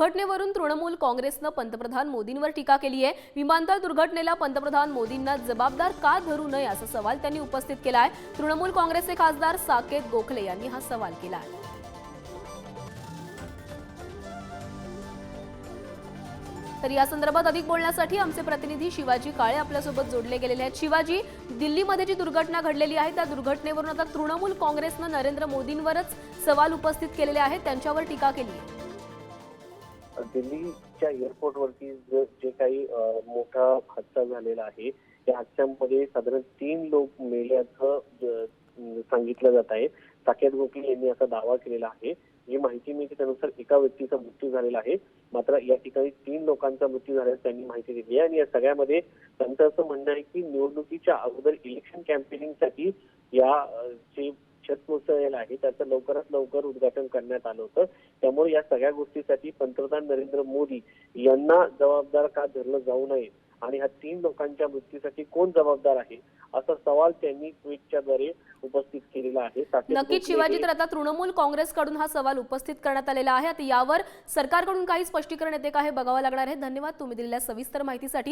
दुर्घटनेवरून तृणमूल काँग्रेसनं पंतप्रधान मोदींवर टीका केली आहे विमानतळ दुर्घटनेला पंतप्रधान मोदींना जबाबदार का धरू नये असा सवाल त्यांनी उपस्थित केला आहे तृणमूल काँग्रेसचे खासदार साकेत गोखले यांनी हा सवाल केला आहे तर या संदर्भात अधिक बोलण्यासाठी आमचे प्रतिनिधी शिवाजी काळे आपल्यासोबत जोडले गेलेले आहेत. शिवाजी दिल्लीमध्ये जी दुर्घटना घडलेली आहे त्या दुर्घटनेवरून आता तृणमूल काँग्रेसनं नरेंद्र मोदींवरच सवाल उपस्थित केलेले आहेत. त्यांच्यावर टीका केली आहे दिल्लीच्या एअरपोर्टवरती जे काही मोठा हादसा झालेला आहे त्या हादस्यामध्ये साधारण तीन लोक मेल्याचं सांगितलं जात आहे. साकेत गोखले यांनी असा दावा केलेला आहे. जी माहिती मिळते त्यानुसार एका व्यक्तीचा मृत्यू झालेला आहे. मात्र या ठिकाणी तीन लोकांचा मृत्यू झाल्याचं त्यांनी माहिती दिली आहे आणि या सगळ्यामध्ये त्यांचं असं म्हणणं आहे की निवडणुकीच्या अगोदर इलेक्शन कॅम्पेनिंगसाठी या जे कोसळलेलं आहे. त्याचं लवकरात लवकर उद्घाटन करण्यात आलं होतं. त्यामुळे या सगळ्या गोष्टीसाठी पंतप्रधान नरेंद्र मोदी यांना जबाबदार का धरलं जाऊ नये आणि ह्या तीन लोकांच्या मृत्यूसाठी कोण जबाबदार आहे? असा सवाल त्यांनी ट्विटच्या द्वारे उपस्थित केलेला आहे. नक्कीच शिवाजी तर आता तृणमूल काँग्रेसकडून हा सवाल उपस्थित करण्यात आलेला आहे. आता यावर सरकारकडून काही स्पष्टीकरण येते का हे बघावं लागणार आहे. धन्यवाद तुम्ही दिलेल्या सविस्तर माहितीसाठी.